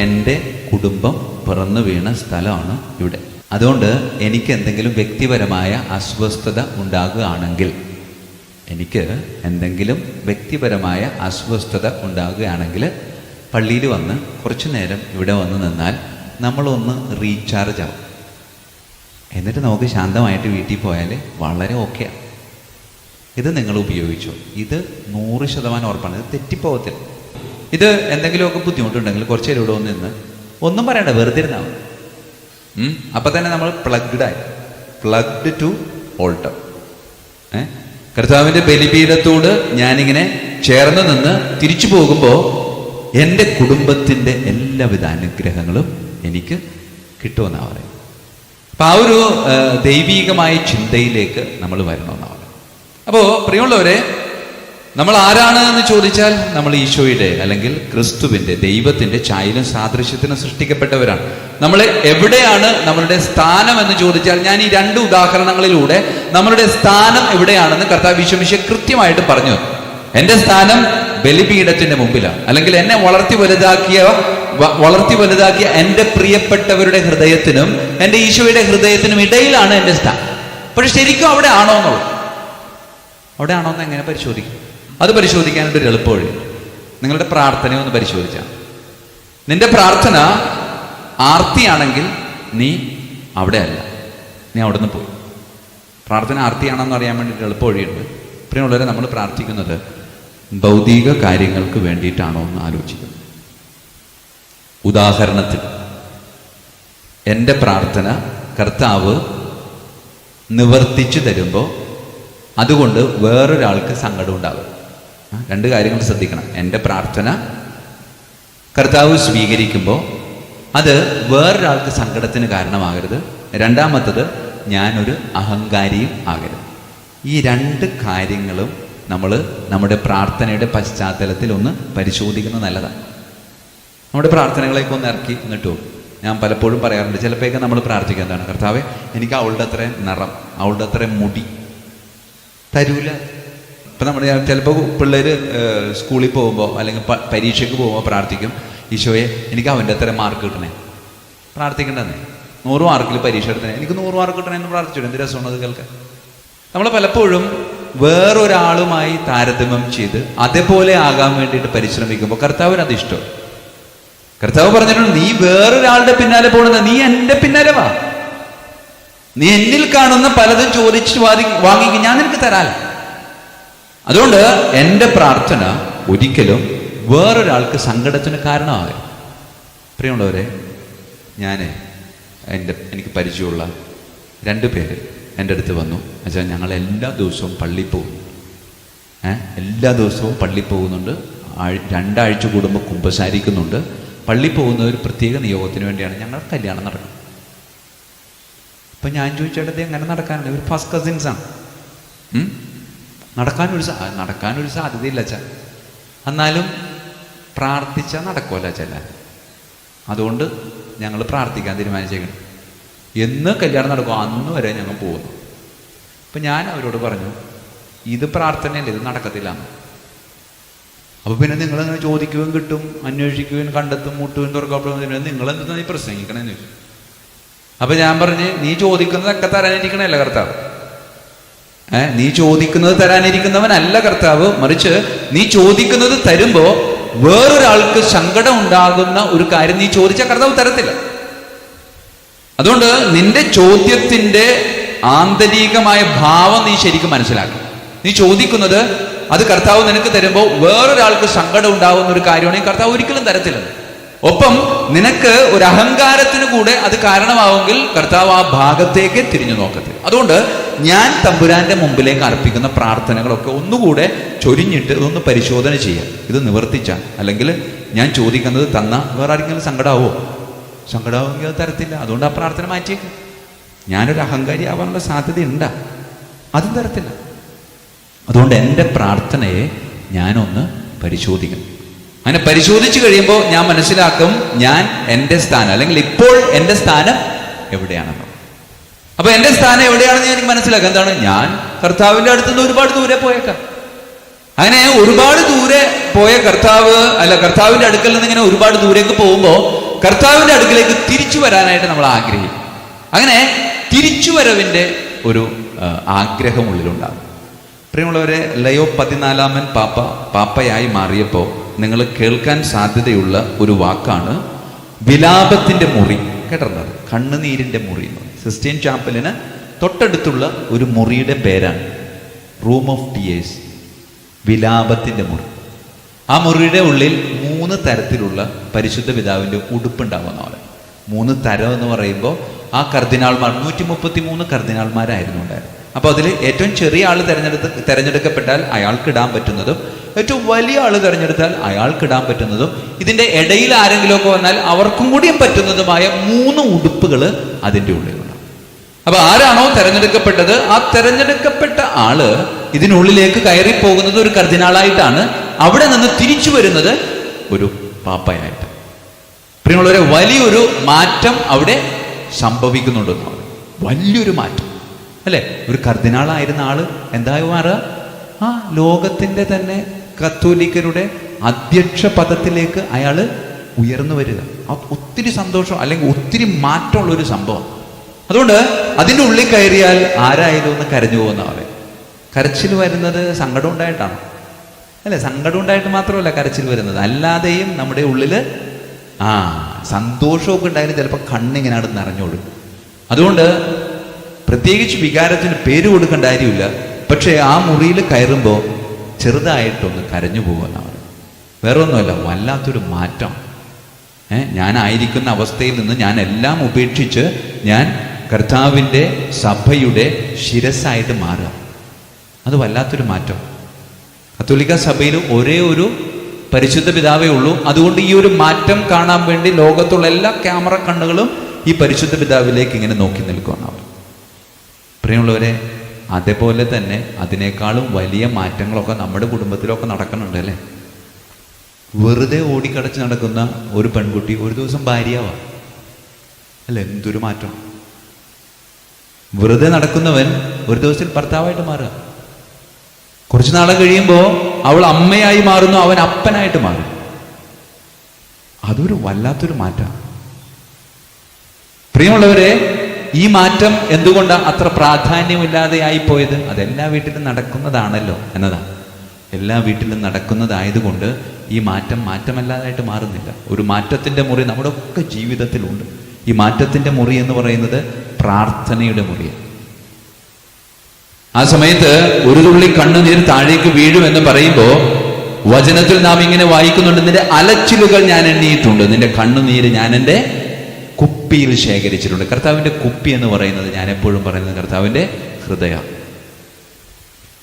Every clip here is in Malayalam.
എന്റെ കുടുംബം പിറന്നു വീണ സ്ഥലമാണ് ഇവിടെ. അതുകൊണ്ട് എനിക്ക് എന്തെങ്കിലും വ്യക്തിപരമായ അസ്വസ്ഥത ഉണ്ടാകുകയാണെങ്കിൽ എനിക്ക് എന്തെങ്കിലും വ്യക്തിപരമായ അസ്വസ്ഥത ഉണ്ടാകുകയാണെങ്കിൽ പള്ളിയിൽ വന്ന് കുറച്ചു നേരം ഇവിടെ വന്ന് നിന്നാൽ നമ്മളൊന്ന് റീചാർജ് ആവും. എന്നിട്ട് നമുക്ക് ശാന്തമായിട്ട് വീട്ടിൽ പോയാൽ വളരെ ഓക്കെയാണ് ഇത് നിങ്ങൾ ഉപയോഗിച്ചു. ഇത് നൂറ് ശതമാനം ഉറപ്പാണ്. ഇത് തെറ്റിപ്പോകത്തില്ല. ഇത് എന്തെങ്കിലുമൊക്കെ ബുദ്ധിമുട്ടുണ്ടെങ്കിൽ കുറച്ച് നേരം ഇവിടെ ഒന്ന് നിന്ന് ഒന്നും പറയണ്ട വെറുതെ ഇരുന്നാൽ മതി. അപ്പം തന്നെ നമ്മൾ പ്ലഗ്ഡ് ആയി. പ്ലഗ്ഡ് ടു ഓൾട്ടർ ഏ? കർത്താവിന്റെ ബലിപീഠത്തോട് ഞാനിങ്ങനെ ചേർന്ന് നിന്ന് തിരിച്ചു പോകുമ്പോൾ എന്റെ കുടുംബത്തിന്റെ എല്ലാവിധ അനുഗ്രഹങ്ങളും എനിക്ക് കിട്ടുമെന്നാണ് പറയുന്നത്. അപ്പം ആ ഒരു ദൈവീകമായ ചിന്തയിലേക്ക് നമ്മൾ വരണമെന്നാണ് അപ്പോൾ പ്രിയമുള്ളവരെ നമ്മൾ ആരാണ് എന്ന് ചോദിച്ചാൽ നമ്മൾ ഈശോയുടെ അല്ലെങ്കിൽ ക്രിസ്തുവിന്റെ ദൈവത്തിന്റെ ചായലും സാദൃശ്യത്തിനും സൃഷ്ടിക്കപ്പെട്ടവരാണ്. നമ്മൾ എവിടെയാണ് നമ്മളുടെ സ്ഥാനം എന്ന് ചോദിച്ചാൽ ഞാൻ ഈ രണ്ട് ഉദാഹരണങ്ങളിലൂടെ നമ്മളുടെ സ്ഥാനം എവിടെയാണെന്ന് കർത്താവ് വിശ്വമിശ കൃത്യമായിട്ട് പറഞ്ഞു. എന്റെ സ്ഥാനം ബലിപീഠത്തിന്റെ മുമ്പിലാണ്. അല്ലെങ്കിൽ എന്നെ വളർത്തി വലുതാക്കിയ വളർത്തി വലുതാക്കിയ എന്റെ പ്രിയപ്പെട്ടവരുടെ ഹൃദയത്തിനും എന്റെ ഈശോയുടെ ഹൃദയത്തിനും ഇടയിലാണ് എന്റെ സ്ഥാനം. പക്ഷെ ശരിക്കും അവിടെ ആണോ എന്നുള്ളത്? അവിടെ ആണോ എന്ന് എങ്ങനെ പരിശോധിക്കും? അത് പരിശോധിക്കാൻ ഒരു എളുപ്പവഴി. നിങ്ങളുടെ പ്രാർത്ഥന ഒന്ന് പരിശോധിച്ചാൽ. നിന്റെ പ്രാർത്ഥന ആർത്തിയാണെങ്കിൽ നീ അവിടെ അല്ല നീ അവിടെ നിന്ന് പോയി. പ്രാർത്ഥന ആർത്തിയാണെന്ന് അറിയാൻ വേണ്ടിയിട്ട് എളുപ്പവഴിയുണ്ട്. പ്രിയമുള്ളവരെ നമ്മൾ പ്രാർത്ഥിക്കുന്നത് ഭൗതിക കാര്യങ്ങൾക്ക് വേണ്ടിയിട്ടാണോ എന്ന് ആലോചിക്കുന്നത് ഉദാഹരണത്തിൽ എന്റെ പ്രാർത്ഥന കർത്താവ് നിവർത്തിച്ചു തരുമ്പോൾ അതുകൊണ്ട് വേറൊരാൾക്ക് സങ്കടം ഉണ്ടാകും രണ്ട് കാര്യങ്ങൾ ശ്രദ്ധിക്കണം. എന്റെ പ്രാർത്ഥന കർത്താവ് സ്വീകരിക്കുമ്പോൾ അത് വേറൊരാൾക്ക് സങ്കടത്തിന് കാരണമാകരുത്. രണ്ടാമത്തത് ഞാനൊരു അഹങ്കാരിയും ആകരുത്. ഈ രണ്ട് കാര്യങ്ങളും നമ്മൾ നമ്മുടെ പ്രാർത്ഥനയുടെ പശ്ചാത്തലത്തിൽ ഒന്ന് പരിശോധിക്കുന്നത് നല്ലതാണ്. നമ്മുടെ പ്രാർത്ഥനകളേക്ക് ഒന്ന് ഇറക്കി എന്നിട്ടോ ഞാൻ പലപ്പോഴും പറയാറുണ്ട് ചിലപ്പോഴൊക്കെ നമ്മൾ പ്രാർത്ഥിക്കുക എന്താണ്? കർത്താവെ എനിക്ക് അവളുടെ അത്രയും നിറം അവളുടെ അത്രയും മുടി തരൂല. ഇപ്പം നമ്മൾ ചിലപ്പോൾ പിള്ളേർ സ്കൂളിൽ പോകുമ്പോൾ അല്ലെങ്കിൽ പരീക്ഷയ്ക്ക് പോകുമ്പോൾ പ്രാർത്ഥിക്കും ഈശോയെ എനിക്ക് അവന്റെ അത്ര മാർക്ക് കിട്ടണേ. പ്രാർത്ഥിക്കേണ്ടതന്നെ നൂറ് മാർക്കിൽ പരീക്ഷ എടുത്തേ എനിക്ക് നൂറ് മാർക്ക് കിട്ടണേ എന്ന് പ്രാർത്ഥിച്ചു എന്ത് രസമാണ് അത് കേൾക്കാൻ. നമ്മൾ പലപ്പോഴും വേറൊരാളുമായി താരതമ്യം ചെയ്ത് അതേപോലെ ആകാൻ വേണ്ടിയിട്ട് പരിശ്രമിക്കുമ്പോൾ കർത്താവിന് അത് ഇഷ്ടം. കർത്താവ് പറഞ്ഞിട്ടുണ്ട് നീ വേറൊരാളുടെ പിന്നാലെ പോകണമെന്ന് നീ എന്റെ പിന്നാലെ വാ. നീ എന്നിൽ കാണുന്ന പലതും ചോദിച്ച് വാങ്ങിക്ക്. ഞാൻ നിനക്ക് തരാല അതുകൊണ്ട് എന്റെ പ്രാർത്ഥന ഒരിക്കലും വേറൊരാൾക്ക് സങ്കടത്തിന് കാരണമാകരുത്. പ്രിയമുള്ളവരെ ഞാൻ എന്റെ എനിക്ക് പരിചയമുള്ള രണ്ട് പേര് എന്റെ അടുത്ത് വന്നു. അച്ഛാ ഞങ്ങൾ എല്ലാ ദിവസവും പള്ളി പോകും ഏ? എല്ലാ ദിവസവും പള്ളി പോകുന്നുണ്ട്. രണ്ടാഴ്ച കൂടുമ്പോൾ കുമ്പസാരിക്കുന്നുണ്ട്. പള്ളി പോകുന്ന ഒരു പ്രത്യേക നിയോഗത്തിന് വേണ്ടിയാണ് ഞങ്ങൾ കല്യാണം നടക്കുന്നത്. അപ്പം ഞാൻ ചോദിച്ചേട്ടത് എങ്ങനെ നടക്കാനുള്ള ഒരു ഫസ്റ്റ് കസിൻസ് ആണ്. ഉം? നടക്കാനൊരു സാ നടക്കാനൊരു സാധ്യതയില്ല അച്ഛ. എന്നാലും പ്രാർത്ഥിച്ചാൽ നടക്കുമല്ല അച്ഛല്ല അതുകൊണ്ട് ഞങ്ങൾ പ്രാർത്ഥിക്കാൻ തീരുമാനിച്ചേക്കണം. എന്ന് കല്യാണം നടക്കും അന്ന് വരെ ഞങ്ങൾ പോകുന്നു. അപ്പം ഞാൻ അവരോട് പറഞ്ഞു ഇത് പ്രാർത്ഥനയല്ല ഇത് നടക്കത്തില്ല അപ്പോൾ പിന്നെ നിങ്ങൾ അങ്ങനെ ചോദിക്കുകയും കിട്ടും അന്വേഷിക്കുകയും കണ്ടെത്തും മുട്ടുകയും തുറക്കപ്പെടും നിങ്ങൾ എന്താ നീ പ്രസംഗിക്കണമെന്ന് ചോദിച്ചു. അപ്പം ഞാൻ പറഞ്ഞ് നീ ചോദിക്കുന്നതൊക്കെ തരാനിരിക്കണമല്ല കർത്താവ്. നീ ചോദിക്കുന്നത് തരാനിരിക്കുന്നവനല്ല കർത്താവ്. മറിച്ച് നീ ചോദിക്കുന്നത് തരുമ്പോ വേറൊരാൾക്ക് സങ്കടം ഉണ്ടാകുന്ന ഒരു കാര്യം നീ ചോദിച്ച കർത്താവ് തരത്തില്ല. അതുകൊണ്ട് നിന്റെ ചോദ്യത്തിന്റെ ആന്തരികമായ ഭാവം നീ ശരിക്കും മനസ്സിലാക്കണം. നീ ചോദിക്കുന്നത് അത് കർത്താവ് നിനക്ക് തരുമ്പോൾ വേറൊരാൾക്ക് സങ്കടം ഉണ്ടാകുന്ന ഒരു കാര്യമാണെങ്കിൽ കർത്താവ് ഒരിക്കലും തരത്തില്ല. ഒപ്പം നിനക്ക് ഒരു അഹങ്കാരത്തിന് കൂടെ അത് കാരണമാവുമെങ്കിൽ കർത്താവ് ആ ഭാഗത്തേക്ക് തിരിഞ്ഞു നോക്കത്തില്ല അതുകൊണ്ട് ഞാൻ തമ്പുരാന്റെ മുമ്പിലേക്ക് അർപ്പിക്കുന്ന പ്രാർത്ഥനകളൊക്കെ ഒന്നുകൂടെ ചൊരിഞ്ഞിട്ട് ഇതൊന്ന് പരിശോധന ചെയ്യാം. ഇത് നിവർത്തിച്ചാൽ അല്ലെങ്കിൽ ഞാൻ ചോദിക്കുന്നത് തന്ന? വേറെ ആരെങ്കിലും സങ്കടമാവോ സങ്കടമാവുമെങ്കിൽ അത് തരത്തില്ല. അതുകൊണ്ട് ആ പ്രാർത്ഥന മാറ്റിയേക്ക്. ഞാനൊരു അഹങ്കാരി ആവാനുള്ള സാധ്യത ഉണ്ടാ അതും തരത്തില്ല. അതുകൊണ്ട് എന്റെ പ്രാർത്ഥനയെ ഞാനൊന്ന് പരിശോധിക്കണം. അങ്ങനെ പരിശോധിച്ചു കഴിയുമ്പോൾ ഞാൻ മനസ്സിലാക്കും ഞാൻ എന്റെ സ്ഥാനം അല്ലെങ്കിൽ ഇപ്പോൾ എന്റെ സ്ഥാനം എവിടെയാണെന്ന് അപ്പൊ എന്റെ സ്ഥാനം എവിടെയാണെന്ന് എനിക്ക് മനസ്സിലാക്കാം. എന്താണ്? ഞാൻ കർത്താവിന്റെ അടുത്ത് നിന്ന് ഒരുപാട് ദൂരെ പോയേക്കാം. അങ്ങനെ ഒരുപാട് ദൂരെ പോയ കർത്താവ് അല്ല കർത്താവിന്റെ അടുക്കൽ നിന്ന് ഇങ്ങനെ ഒരുപാട് ദൂരേക്ക് പോകുമ്പോൾ കർത്താവിന്റെ അടുക്കലേക്ക് തിരിച്ചു വരാനായിട്ട് നമ്മൾ ആഗ്രഹിക്കും. അങ്ങനെ തിരിച്ചുവരവിന്റെ ഒരു ആഗ്രഹം ഉള്ളിലുണ്ടാകും. പ്രിയമുള്ളവരെ ലയോ പതിനാലാമൻ പാപ്പ പാപ്പയായി മാറിയപ്പോൾ നിങ്ങൾ കേൾക്കാൻ സാധ്യതയുള്ള ഒരു വാക്കാണ് വിലാപത്തിന്റെ മുറി. കേട്ടിട്ടുണ്ടത് കണ്ണുനീരിന്റെ മുറി. സിസ്റ്റീൻ ചാപ്പലിന് തൊട്ടടുത്തുള്ള ഒരു മുറിയുടെ പേരാണ്. റൂം ഓഫ് ടിയേഴ്സ് വിലാപത്തിന്റെ മുറി. ആ മുറിയുടെ ഉള്ളിൽ മൂന്ന് തരത്തിലുള്ള പരിശുദ്ധ പിതാവിന്റെ ഉടുപ്പുണ്ടാവുന്ന പോലെ മൂന്ന് തരം എന്ന് പറയുമ്പോൾ ആ കർദിനാൾമാർ നൂറ്റി മുപ്പത്തി മൂന്ന് കർദിനാൾമാരായിരുന്നു ഉണ്ടായിരുന്നത്. അപ്പോൾ അതിൽ ഏറ്റവും ചെറിയ ആൾ തിരഞ്ഞെടുത്ത് തിരഞ്ഞെടുക്കപ്പെട്ടാൽ അയാൾക്ക് ഇടാൻ പറ്റുന്നതും ഏറ്റവും വലിയ ആൾ തിരഞ്ഞെടുത്താൽ അയാൾക്ക് ഇടാൻ പറ്റുന്നതും ഇതിന്റെ ഇടയിൽ ആരെങ്കിലുമൊക്കെ വന്നാൽ അവർക്കും കൂടിയും പറ്റുന്നതുമായ മൂന്ന് ഉടുപ്പുകൾ അതിന്റെ ഉള്ളിലുണ്ട്. അപ്പൊ ആരാണോ തെരഞ്ഞെടുക്കപ്പെട്ടത്? ആ തെരഞ്ഞെടുക്കപ്പെട്ട ആൾ ഇതിനുള്ളിലേക്ക് കയറി പോകുന്നത് ഒരു കർദിനാളായിട്ടാണ്. അവിടെ നിന്ന് തിരിച്ചു വരുന്നത് ഒരു പാപ്പയായിട്ട്. പ്രിയമുള്ളവരെ വലിയൊരു മാറ്റം അവിടെ സംഭവിക്കുന്നുണ്ട് വലിയൊരു മാറ്റം. അല്ലെ? ഒരു കർദിനാളായിരുന്ന ആൾ എന്തായി മാറുക? ആ ലോകത്തിന്റെ തന്നെ കത്തോലിക്കരുടെ അധ്യക്ഷ പദത്തിലേക്ക് അയാൾ ഉയർന്നു വരിക. ഒത്തിരി സന്തോഷം അല്ലെങ്കിൽ ഒത്തിരി മാറ്റമുള്ള ഒരു സംഭവം. അതുകൊണ്ട് അതിന്റെ ഉള്ളിൽ കയറിയാൽ ആരായാലും ഒന്ന് കരഞ്ഞു പോകുന്ന പറയും കരച്ചിൽ വരുന്നത് സങ്കടം ഉണ്ടായിട്ടാണ്. അല്ലെ? സങ്കടം ഉണ്ടായിട്ട് മാത്രമല്ല കരച്ചിൽ വരുന്നത്. അല്ലാതെയും നമ്മുടെ ഉള്ളിൽ ആ സന്തോഷമൊക്കെ ഉണ്ടായാലും ചിലപ്പോൾ കണ്ണിങ്ങനെ അവിടെ നിറഞ്ഞോളും അതുകൊണ്ട് പ്രത്യേകിച്ച് വികാരത്തിന് പേര് കൊടുക്കേണ്ട കാര്യമില്ല. പക്ഷേ ആ മുറിയിൽ കയറുമ്പോൾ ചെറുതായിട്ടൊന്ന് കരഞ്ഞു പോകുമെന്നാണ് വേറെ ഒന്നുമല്ല വല്ലാത്തൊരു മാറ്റം. ഞാനായിരിക്കുന്ന അവസ്ഥയിൽ നിന്ന് ഞാൻ എല്ലാം ഉപേക്ഷിച്ച് ഞാൻ കർത്താവിന്റെ സഭയുടെ ശിരസ്സായിട്ട് മാറുക. അത് വല്ലാത്തൊരു മാറ്റം. കത്തോലിക്ക സഭയിൽ ഒരേ ഒരു പരിശുദ്ധ പിതാവേ ഉള്ളൂ. അതുകൊണ്ട് ഈ ഒരു മാറ്റം കാണാൻ വേണ്ടി ലോകത്തുള്ള എല്ലാ ക്യാമറ കണ്ണുകളും ഈ പരിശുദ്ധ പിതാവിലേക്ക് ഇങ്ങനെ നോക്കി നിൽക്കുകയാണ് പ്രിയമുള്ളവരെ അതേപോലെ തന്നെ അതിനേക്കാളും വലിയ മാറ്റങ്ങളൊക്കെ നമ്മുടെ കുടുംബത്തിലൊക്കെ നടക്കുന്നുണ്ട് അല്ലേ? വെറുതെ ഓടിക്കടച്ച് നടക്കുന്ന ഒരു പെൺകുട്ടി ഒരു ദിവസം ഭാര്യയാവാം. അല്ല? എന്തൊരു മാറ്റം. വെറുതെ നടക്കുന്നവൻ ഒരു ദിവസത്തിൽ ഭർത്താവായിട്ട് മാറുക. കുറച്ച് നാളെ കഴിയുമ്പോൾ അവൾ അമ്മയായി മാറുന്നു അവൻ അപ്പനായിട്ട് മാറും. അതൊരു വല്ലാത്തൊരു മാറ്റമാണ് പ്രിയമുള്ളവരെ ഈ മാറ്റം എന്തുകൊണ്ടാണ് അത്ര പ്രാധാന്യമില്ലാതെയായി പോയത് അതെല്ലാ വീട്ടിലും നടക്കുന്നതാണല്ലോ എന്നതാണ്. എല്ലാ വീട്ടിലും നടക്കുന്നതായതുകൊണ്ട് ഈ മാറ്റം മാറ്റമല്ലാതായിട്ട് മാറുന്നില്ല. ഒരു മാറ്റത്തിന്റെ മുറി നമ്മുടെ ഒക്കെ ജീവിതത്തിലുണ്ട്. ഈ മാറ്റത്തിന്റെ മുറി എന്ന് പറയുന്നത് പ്രാർത്ഥനയുടെ മുറിയാണ് ആ സമയത്ത് ഒരു തുള്ളി കണ്ണുനീർ താഴേക്ക് വീഴുമെന്ന് പറയുമ്പോൾ വചനത്തിൽ നാം ഇങ്ങനെ വായിക്കുന്നുണ്ട് നിന്റെ അലച്ചിലുകൾ ഞാൻ എണ്ണിയിട്ടുണ്ട് നിന്റെ കണ്ണുനീര് ഞാൻ എന്റെ കുപ്പിയിൽ ശേഖരിച്ചിട്ടുണ്ട്. കർത്താവിന്റെ കുപ്പി എന്ന് പറയുന്നത് ഞാൻ എപ്പോഴും പറയുന്നത് കർത്താവിന്റെ ഹൃദയം.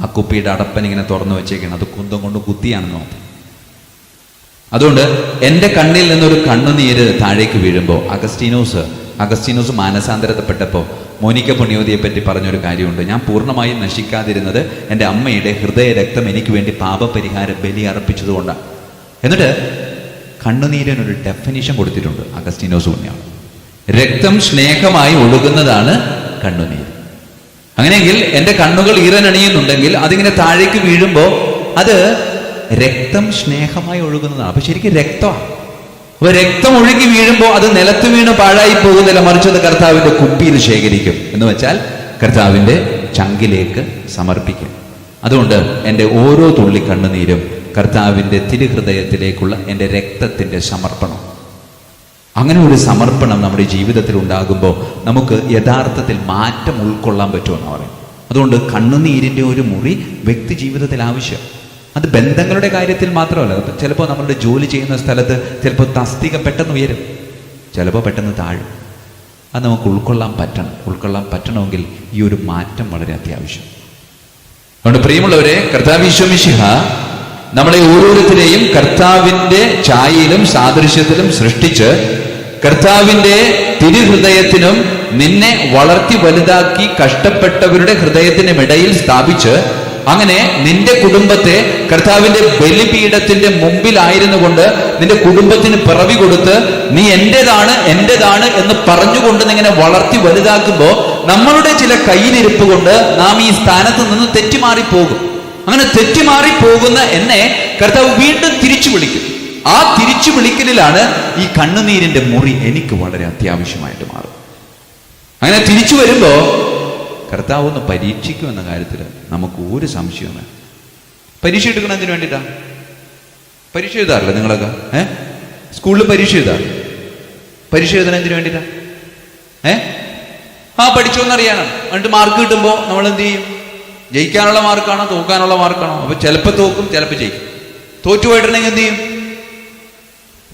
ആ കുപ്പിയുടെ അടപ്പൻ ഇങ്ങനെ തുറന്നു വെച്ചേക്കാണ്. അത് കുന്തം കൊണ്ട് കുത്തിയാണെന്ന് നോക്കാം അതുകൊണ്ട് എന്റെ കണ്ണിൽ നിന്നൊരു കണ്ണുനീര് താഴേക്ക് വീഴുമ്പോൾ അഗസ്റ്റീനോസ് അഗസ്റ്റീനോസ് മാനസാന്തരപ്പെട്ടപ്പോൾ മോനിക്ക പുണ്യോതിയെ പറ്റി പറഞ്ഞൊരു കാര്യമുണ്ട്. ഞാൻ പൂർണമായും നശിക്കാതിരുന്നത് എന്റെ അമ്മയുടെ ഹൃദയ രക്തം എനിക്ക് വേണ്ടി പാപപരിഹാര ബലി അർപ്പിച്ചതുകൊണ്ടാണ്. എന്നിട്ട് കണ്ണുനീരിനൊരു ഡെഫിനിഷൻ കൊടുത്തിട്ടുണ്ട് അഗസ്റ്റീനോസ് പുണ്യാണ് രക്തം സ്നേഹമായി ഒഴുകുന്നതാണ് കണ്ണുനീർ. അങ്ങനെയെങ്കിൽ എന്റെ കണ്ണുകൾ ഈറനണിയുന്നുണ്ടെങ്കിൽ അതിങ്ങനെ താഴേക്ക് വീഴുമ്പോൾ അത് രക്തം സ്നേഹമായി ഒഴുകുന്നതാണ്. അപ്പൊ ശരിക്കും രക്തമാണ്. അപ്പൊ രക്തം ഒഴുകി വീഴുമ്പോൾ അത് നിലത്ത് വീണ് പാഴായി പോകുന്നില്ല. മറിച്ച് അത് കർത്താവിന്റെ കുപ്പിയിൽ ശേഖരിക്കും. എന്ന് വെച്ചാൽ കർത്താവിന്റെ ചങ്കിലേക്ക് സമർപ്പിക്കും. അതുകൊണ്ട് എന്റെ ഓരോ തുള്ളി കണ്ണുനീരും കർത്താവിന്റെ തിരുഹൃദയത്തിലേക്കുള്ള എന്റെ രക്തത്തിന്റെ സമർപ്പണം. അങ്ങനെ ഒരു സമർപ്പണം നമ്മുടെ ജീവിതത്തിൽ ഉണ്ടാകുമ്പോൾ നമുക്ക് യഥാർത്ഥത്തിൽ മാറ്റം ഉൾക്കൊള്ളാൻ പറ്റുമെന്ന് പറയും അതുകൊണ്ട് കണ്ണുനീരിന്റെ ഒരു മുറി വ്യക്തി ജീവിതത്തിൽ ആവശ്യം. അത് ബന്ധങ്ങളുടെ കാര്യത്തിൽ മാത്രമല്ല. ചിലപ്പോൾ നമ്മളുടെ ജോലി ചെയ്യുന്ന സ്ഥലത്ത് ചിലപ്പോൾ തസ്തിക പെട്ടെന്ന് ഉയരും. ചിലപ്പോൾ പെട്ടെന്ന് താഴും. അത് നമുക്ക് ഉൾക്കൊള്ളാൻ പറ്റണം. ഉൾക്കൊള്ളാൻ പറ്റണമെങ്കിൽ ഈ ഒരു മാറ്റം വളരെ അത്യാവശ്യം. അതുകൊണ്ട് പ്രിയമുള്ളവരെ കർത്താവ് ഈശോമിശിഹ നമ്മളെ ഓരോരുത്തരെയും കർത്താവിന്റെ ഛായയിലും സാദൃശ്യത്തിലും സൃഷ്ടിച്ച് കർത്താവിന്റെ തിരുഹൃദയത്തിനും നിന്നെ വളർത്തി വലുതാക്കി കഷ്ടപ്പെട്ടവരുടെ ഹൃദയത്തിനും ഇടയിൽ സ്ഥാപിച്ച് അങ്ങനെ നിന്റെ കുടുംബത്തെ കർത്താവിന്റെ ബലിപീഠത്തിന്റെ മുമ്പിലായിരുന്നു കൊണ്ട് നിന്റെ കുടുംബത്തിന് പിറവി കൊടുത്ത് നീ എന്റേതാണ് എന്റേതാണ് എന്ന് പറഞ്ഞുകൊണ്ട് നിങ്ങനെ വളർത്തി വലുതാക്കുമ്പോൾ നമ്മളുടെ ചില കയ്യിലിരിപ്പ് കൊണ്ട് നാം ഈ സ്ഥാനത്ത് നിന്ന് തെറ്റിമാറി പോകും അങ്ങനെ തെറ്റിമാറി പോകുന്ന എന്നെ കർത്താവ് വീണ്ടും തിരിച്ചു വിളിക്കും. ആ തിരിച്ചു വിളിക്കലിലാണ് ഈ കണ്ണുനീരിന്റെ മുറി എനിക്ക് വളരെ അത്യാവശ്യമായിട്ട് മാറും. അങ്ങനെ തിരിച്ചു വരുമ്പോ കർത്താവ് ഒന്ന് പരീക്ഷിക്കും എന്ന കാര്യത്തിൽ നമുക്ക് ഒരു സംശയമാണ് പരീക്ഷ പരീക്ഷ എടുക്കണതിന് വേണ്ടിയിട്ടാ പരീക്ഷ എഴുതാറില്ല നിങ്ങളൊക്കെ? ഏ? സ്കൂളിൽ പരീക്ഷ എഴുതാറ് പരീക്ഷ എഴുതണതിന് വേണ്ടിയിട്ടാ ഏ? ആ പഠിച്ചു എന്നറിയാനാണ് എന്നിട്ട് മാർക്ക് കിട്ടുമ്പോൾ നമ്മൾ എന്ത് ചെയ്യും? ജയിക്കാനുള്ള മാർക്കാണോ തോക്കാനുള്ള മാർക്കാണോ? അപ്പൊ ചിലപ്പോൾ തോക്കും ചിലപ്പോൾ ജയിക്കും. തോറ്റു പോയിട്ടുണ്ടെങ്കിൽ എന്ത് ചെയ്യും?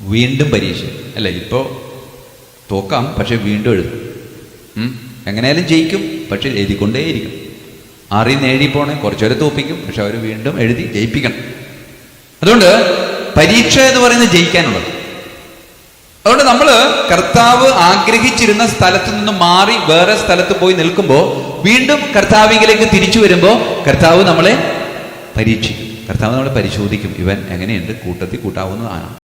വീണ്ടും പരീക്ഷ. അല്ല ഇപ്പോൾ തോക്കാം പക്ഷെ വീണ്ടും എഴുതും. എങ്ങനെയാലും ജയിക്കും പക്ഷെ എഴുതിക്കൊണ്ടേയിരിക്കും. അറി നേടി പോണേ കുറച്ചുപേരെ തോപ്പിക്കും പക്ഷെ അവർ വീണ്ടും എഴുതി ജയിപ്പിക്കണം. അതുകൊണ്ട് പരീക്ഷ എന്ന് പറയുന്നത് ജയിക്കാനുള്ളത്. അതുകൊണ്ട് നമ്മൾ കർത്താവ് ആഗ്രഹിച്ചിരുന്ന സ്ഥലത്ത് നിന്ന് മാറി വേറെ സ്ഥലത്ത് പോയി നിൽക്കുമ്പോൾ വീണ്ടും കർത്താവിലേക്ക് തിരിച്ചു വരുമ്പോൾ കർത്താവ് നമ്മളെ പരീക്ഷിക്കും. കർത്താവ് നമ്മളെ പരിശോധിക്കും. ഇവൻ എങ്ങനെയുണ്ട്? കൂട്ടത്തിൽ കൂട്ടാവുന്നതാണ്.